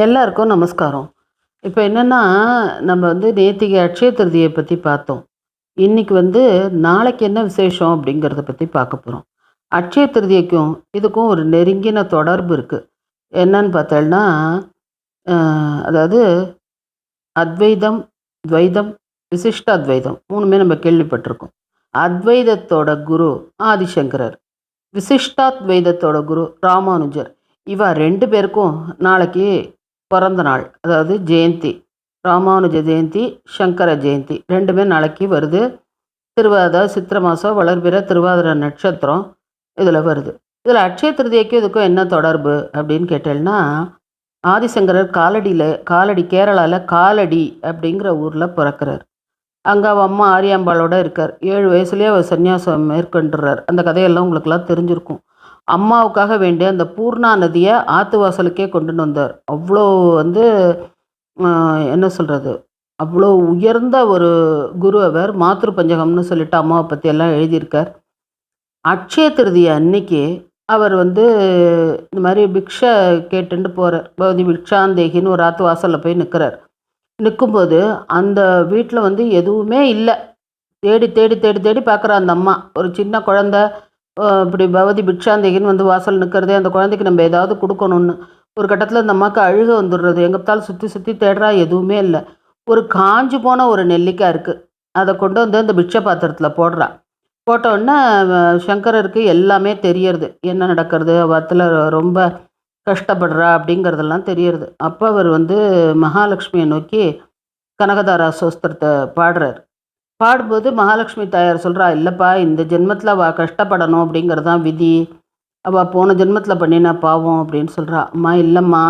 எல்லாருக்கும் நமஸ்காரம். இப்போ என்னென்னா நம்ம வந்து நேத்திக்கு அட்சய திருதியை பற்றி பார்த்தோம். இன்னைக்கு வந்து நாளைக்கு என்ன விசேஷம் அப்படிங்கிறத பற்றி பார்க்க போகிறோம் அட்சய திருதியைக்கும், இதுக்கும் ஒரு நெருங்கின தொடர்பு இருக்குது என்னன்னு பார்த்தோம்னா அதாவது அத்வைதம், துவைதம், விசிஷ்ட அத்வைதம் மூணுமே நம்ம கேள்விப்பட்டிருக்கோம். அத்வைதத்தோட குரு ஆதிசங்கரர். விசிஷ்டாத்வைதத்தோட குரு ராமானுஜர். இவ ரெண்டு பேருக்கும் நாளைக்கு பிறந்த நாள். அதாவது ஜெயந்தி. ராமானுஜ ஜெயந்தி, சங்கர ஜெயந்தி ரெண்டுமே நாளைக்கு வருது. திருவாதா சித்திரை மாதம் வளர்பிற திருவாதிர நட்சத்திரம் இதில் வருது. இதில் அட்சய திருதியைக்கும் இதுக்கும் என்ன தொடர்பு அப்படின்னு கேட்டேன்னா, ஆதிசங்கரர் காலடியில் காலடி கேரளாவில் காலடி அப்படிங்கிற ஊரில் பிறக்கிறார். அங்கே அவள் அம்மா ஆரியாம்பாளோட இருக்கார். ஏழு வயசுலேயே அவர் சன்னியாசம் மேற்கொண்டுறார். அந்த கதையெல்லாம் உங்களுக்கெல்லாம் தெரிஞ்சிருக்கும். அம்மாவுக்காக வேண்டி அந்த பூர்ணா நதியை ஆத்து வாசலுக்கே கொண்டுன்னு வந்தார். அவ்வளோ வந்து என்ன சொல்கிறது அவ்வளோ உயர்ந்த ஒரு குரு அவர். மாத்ரு பஞ்சகம்னு சொல்லிட்டு அம்மாவை பற்றி எல்லாம் எழுதியிருக்கார். அக்ஷய திருதிய அன்னைக்கு அவர் வந்து இந்த மாதிரி பிக்ஷை கேட்டுட்டு போகிறார் பௌதி பிக்ஷாந்தேகின்னு ஒரு ஆத்து வாசலில் போய் நிற்கிறார் நிற்கும்போது அந்த வீட்டில் வந்து எதுவுமே இல்லை தேடி தேடி தேடி தேடி பார்க்குற அந்த அம்மா. ஒரு சின்ன குழந்தை இப்படி பவதி பிக்ஷாந்தேகின்னு வந்து வாசல் நிற்கிறதே அந்த குழந்தைக்கு நம்ம ஏதாவது கொடுக்கணும்னு ஒரு கட்டத்தில் இந்த அம்மாவுக்கு அழுக வந்துடுறது. எங்க பார்த்தாலும் சுற்றி தேடுறா எதுவுமே இல்லை ஒரு காஞ்சு போன ஒரு நெல்லிக்காய் இருக்குது அதை கொண்டு வந்து அந்த பிக்ஷை பாத்திரத்தில் போடுறா. போட்டோன்னே சங்கரருக்கு எல்லாமே தெரியறது. என்ன நடக்கிறது? அவத்தில் ரொம்ப கஷ்டப்படுறா அப்படிங்கிறதெல்லாம் தெரியறது. அப்போ அவர் வந்து மகாலட்சுமியை நோக்கி கனகதாரா சோஸ்திரத்தை பாடுறார். பாடும்போது மகாலட்சுமி தாயார் சொல்கிறா இல்லைப்பா இந்த ஜென்மத்தில் அவ கஷ்டப்படணும் அப்படிங்கிறது தான் விதி. அவள் போன ஜென்மத்தில் பண்ணினா பாவம்" அப்படின்னு சொல்கிறா "அம்மா இல்லைம்மா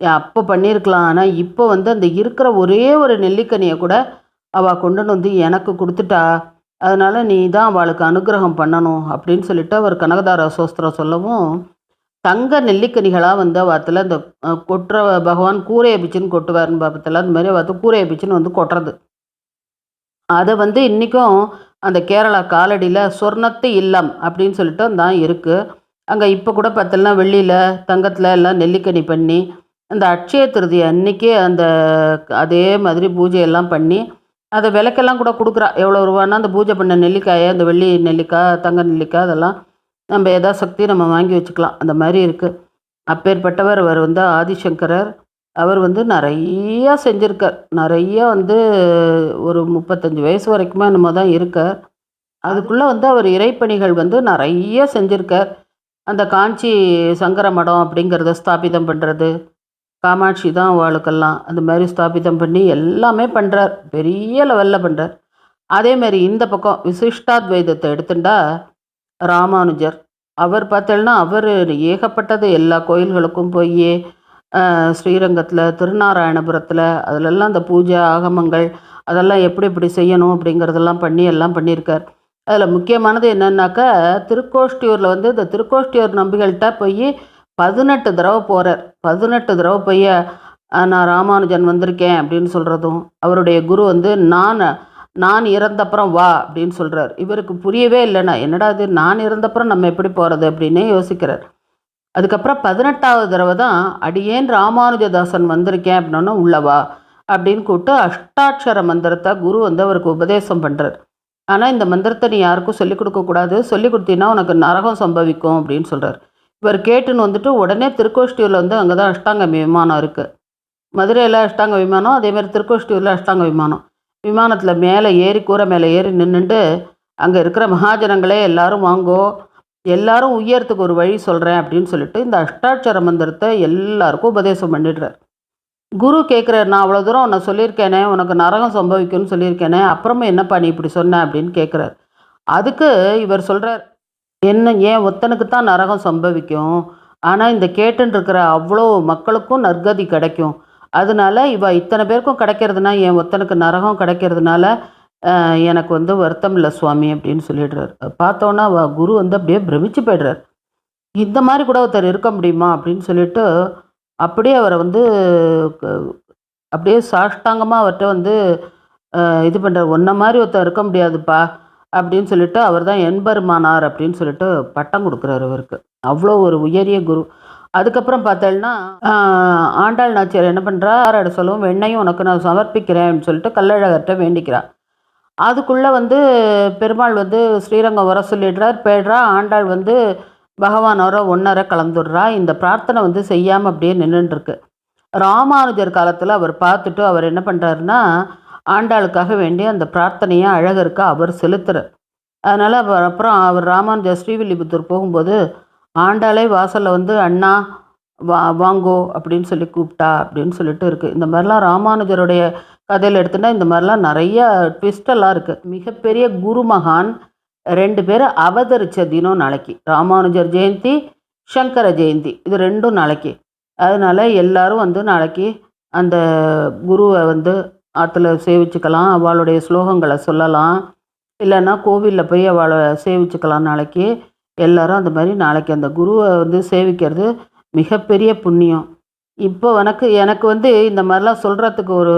அப்போ பண்ணியிருக்கலாம். ஆனால் இப்போ வந்து அந்த இருக்கிற ஒரே ஒரு நெல்லிக்கனியை கூட அவள் கொண்டுன்னு வந்து எனக்கு கொடுத்துட்டா அதனால் நீ தான் அவளுக்கு அனுக்கிரகம் பண்ணணும்" அப்படின்னு சொல்லிட்டு அவர் கனகதார சோஸ்திரம் சொல்லவும், தங்க நெல்லிக்கனிகளாக வந்து அவத்தில் இந்த கொட்டுற பகவான் கூரைய பிச்சுன்னு கொட்டுவாருன்னு பார்த்தீங்களா? அந்த மாதிரி அவத்து ஆத்துல கூரைய பிச்சுன்னு வந்து கொட்டுறது. அதை வந்து இன்றைக்கும் அந்த கேரளா காலடியில் சொர்ணத்து இல்லம் அப்படின்னு சொல்லிட்டு தான் இருக்குது அங்கே இப்போ கூட பார்த்தோம்னா வெள்ளியில் தங்கத்தில் எல்லாம் நெல்லிக்கனி பண்ணி, அந்த அட்சய திருதி அன்னைக்கே அந்த அதே மாதிரி பூஜையெல்லாம் பண்ணி, அதை விலைக்கெல்லாம் கூட கொடுக்குறா எவ்வளோ ரூபானா அந்த பூஜை பண்ண நெல்லிக்காயை அந்த வெள்ளி நெல்லிக்காய், தங்க நெல்லிக்காய் அதெல்லாம் நம்ம எதாசக்தி நம்ம வாங்கி வச்சுக்கலாம். அந்த மாதிரி இருக்குது அப்பேற்பட்டவர் அவர் வந்து ஆதிசங்கரர். அவர் வந்து நிறையா செஞ்சுருக்கார் நிறையா வந்து ஒரு 35 வயசு வரைக்குமே என்னமோ தான் இருக்கார். அதுக்குள்ளே வந்து அவர் இறைப்பணிகள் வந்து நிறைய செஞ்சிருக்கார். அந்த காஞ்சி சங்கர மடம் அப்படிங்கிறத ஸ்தாபிதம் பண்ணுறது காமாட்சி தான் வாழுக்கெல்லாம் அந்த மாதிரி ஸ்தாபிதம் பண்ணி எல்லாமே பண்ணுறார் பெரிய லெவலில் பண்ணுறார் அதேமாரி இந்த பக்கம் விசிஷ்டாத்வைதத்தை எடுத்துட்டா ராமானுஜர். அவர் பார்த்தேன்னா, அவர் ஏகப்பட்டது எல்லா கோயில்களுக்கும் போய் ஸ்ரீரங்கத்தில் திருநாராயணபுரத்தில் அதிலெல்லாம் அந்த பூஜை, ஆகமங்கள் அதெல்லாம் எப்படி எப்படி செய்யணும் அப்படிங்கிறதெல்லாம் பண்ணி எல்லாம் பண்ணியிருக்கார். அதில் முக்கியமானது என்னன்னாக்கா, திருக்கோஷ்டியூரில் வந்து இந்த திருக்கோஷ்டியூர் நம்பிகள்கிட்ட போய் பதினெட்டு தடவை போகிறார் பதினெட்டு தடவை போய் நான் ராமானுஜன் வந்திருக்கேன் அப்படின்னு சொல்கிறதும் அவருடைய குரு வந்து நான் நான் இறந்தப்புறம் வா அப்படின்னு சொல்கிறார் இவருக்கு புரியவே இல்லன்னா, என்னடா இது நான் இறந்தப்புறம் நம்ம எப்படி போகிறது அப்படின்னே யோசிக்கிறார். அதுக்கப்புறம் பதினெட்டாவது தடவை தான் அடியேன் ராமானுஜதாசன் வந்திருக்கேன் அப்படின்னா உள்ளவா அப்படின்னு கூப்பிட்டு அஷ்டாட்சர மந்திரத்தை குரு வந்து அவருக்கு உபதேசம் பண்ணுறார் ஆனால் இந்த மந்திரத்தை நீ யாருக்கும் சொல்லிக் கொடுக்கக்கூடாது சொல்லி கொடுத்தீங்கன்னா உனக்கு நரகம் சம்பவிக்கும் அப்படின்னு சொல்கிறார் இவர் கேட்டுன்னு வந்துட்டு உடனே திருக்கோஷ்டியூரில் வந்து அங்கே தான் அஷ்டாங்க விமானம் இருக்குது மதுரையில் அஷ்டாங்க விமானம், அதேமாதிரி திருக்கோஷ்டியூரில் அஷ்டாங்க விமானம். விமானத்தில் மேலே ஏறி கூரை மேலே ஏறி நின்றுட்டு அங்கே இருக்கிற மகாஜனங்களே எல்லாரும் வாங்கோ, எல்லாரும் உயரத்துக்கு ஒரு வழி சொல்கிறேன் அப்படின்னு சொல்லிட்டு, இந்த அஷ்டாட்சர மந்திரத்தை எல்லாருக்கும் உபதேசம் பண்ணிடுறார். குரு கேட்குறாரு "நான் அவ்வளோ தூரம் உன்னை சொல்லியிருக்கேனே, உனக்கு நரகம் சம்பவிக்கும்னு சொல்லியிருக்கேனே, அப்புறமா என்னப்பா நீ இப்படி சொன்ன?" அப்படின்னு கேட்குறாரு அதுக்கு இவர் சொல்கிறார் "என்ன ஏன் ஒத்தனுக்கு தான் நரகம் சம்பவிக்கும். ஆனால் இந்த கேட்டுருக்கிற அவ்வளோ மக்களுக்கும் நற்கதி கிடைக்கும். அதனால இவ இத்தனை பேருக்கும் கிடைக்கிறதுனா, என் ஒத்தனுக்கு நரகம் கிடைக்கிறதுனால, எனக்கு வந்து வருத்தம் இல்லை சுவாமி" அப்படின்னு சொல்லிடுறாரு பார்த்தோன்னா குரு வந்து அப்படியே பிரமிச்சு போய்டுறார் "இந்த மாதிரி கூட ஒருத்தர் இருக்க முடியுமா?" அப்படின்னு சொல்லிட்டு, அப்படியே அவரை வந்து அப்படியே சாஷ்டாங்கமாக அவர்கிட்ட வந்து இது பண்ணுறார் "உன்ன மாதிரி ஒருத்தர் இருக்க முடியாதுப்பா" அப்படின்னு சொல்லிட்டு, அவர் தான் எம்பெருமானார் அப்படின்னு சொல்லிட்டு பட்டம் கொடுக்குறாரு அவருக்கு. அவ்வளோ ஒரு உயரிய குரு. அதுக்கப்புறம் பார்த்தேன்னா ஆண்டாள் நாச்சியார் என்ன பண்ணுறா ஆறாட சொல்லவும் வெண்ணையும் உனக்கு நான் சமர்ப்பிக்கிறேன்னு சொல்லிட்டு கள்ளழகர்கிட்ட வேண்டிக்கிறார் அதுக்குள்ளே வந்து பெருமாள் வந்து ஸ்ரீரங்கம் வர சொல்லிடுறார். போயிடுறா ஆண்டாள் வந்து பகவானோர ஒன்றரை கலந்துடுறா. இந்த பிரார்த்தனை வந்து செய்யாமல் அப்படியே நின்றுட்டுருக்கு ராமானுஜர் காலத்தில் அவர் பார்த்துட்டு அவர் என்ன பண்ணுறாருன்னா ஆண்டாளுக்காக வேண்டி அந்த பிரார்த்தனையை அழகருக்கு அவர் செலுத்துகிறார் அதனால் அவர் அப்புறம் அவர் ராமானுஜர் ஸ்ரீவில்லிபுத்தூர் போகும்போது ஆண்டாளே வாசலில் வந்து அண்ணா வா வாங்கோ அப்படின்னு சொல்லி கூப்பிட்டா அப்படின்னு சொல்லிட்டு இருக்குது இந்த மாதிரிலாம் ராமானுஜருடைய கதையில் எடுத்துட்டா இந்த மாதிரிலாம் நிறைய ட்விஸ்டெல்லாம் இருக்குது மிகப்பெரிய குருமகான் ரெண்டு பேர் அவதரித்த தினம் நாளைக்கு. ராமானுஜர் ஜெயந்தி சங்கர ஜெயந்தி. இது ரெண்டும் நாளைக்கு. அதனால் எல்லாரும் வந்து நாளைக்கு அந்த குருவை வந்து ஆற்றுல சேவிச்சுக்கலாம் அவளுடைய ஸ்லோகங்களை சொல்லலாம். இல்லைன்னா கோவிலில் போய் அவளை சேவிச்சுக்கலாம் நாளைக்கு. எல்லாரும் அந்த மாதிரி நாளைக்கு அந்த குருவை வந்து சேவிக்கிறது மிகப்பெரிய புண்ணியம். இப்போ உனக்கு எனக்கு வந்து இந்த மாதிரிலாம் சொல்கிறதுக்கு ஒரு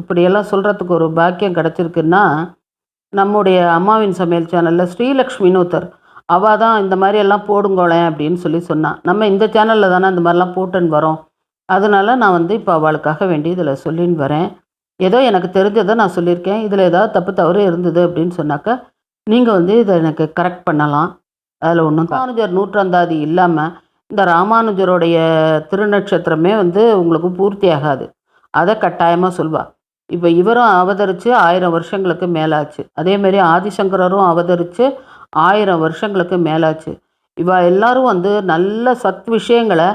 இப்படியெல்லாம் சொல்கிறதுக்கு ஒரு பாக்கியம் கிடச்சிருக்குன்னா நம்முடைய அம்மாவின் சமையல் சேனலில் ஸ்ரீலக்ஷ்மின்னு ஒருத்தர் அவள் தான் இந்த மாதிரி எல்லாம் போடுங்கோளேன் அப்படின்னு சொல்லி சொன்னான் நம்ம இந்த சேனலில் தானே இந்த மாதிரிலாம் போட்டுன்னு வரோம். அதனால் நான் வந்து இப்போ அவளுக்காக வேண்டி இதில் சொல்லின்னு வரேன். ஏதோ எனக்கு தெரிஞ்சதை நான் சொல்லியிருக்கேன். இதில் ஏதாவது தப்பு தவறு இருந்தது அப்படின்னு சொன்னாக்க நீங்கள் வந்து இதை எனக்கு கரெக்ட் பண்ணலாம். அதில் ஒன்றும் ராமானுஜர் நூற்றாந்தாதி இல்லாமல் இந்த ராமானுஜருடைய திருநட்சத்திரமே வந்து உங்களுக்கு பூர்த்தி ஆகாது அதை கட்டாயமாக சொல்வாள் இப்போ இவரும் அவதரித்து ஆயிரம் வருஷங்களுக்கு மேலாச்சு. அதேமாரி ஆதிசங்கரரும் அவதரித்து ஆயிரம் வருஷங்களுக்கு மேலாச்சு. இவா எல்லாரும் வந்து நல்ல சத் விஷயங்களை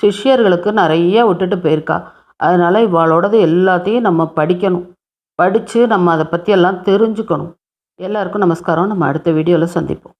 சிஷ்யர்களுக்கு நிறைய விட்டுட்டு போயிருக்கா. அதனால் இவாளோடது எல்லாத்தையும் நம்ம படிக்கணும். படித்து நம்ம அதை பற்றியெல்லாம் தெரிஞ்சுக்கணும். எல்லாருக்கும் நமஸ்காரம். நம்ம அடுத்த வீடியோவில் சந்திப்போம்.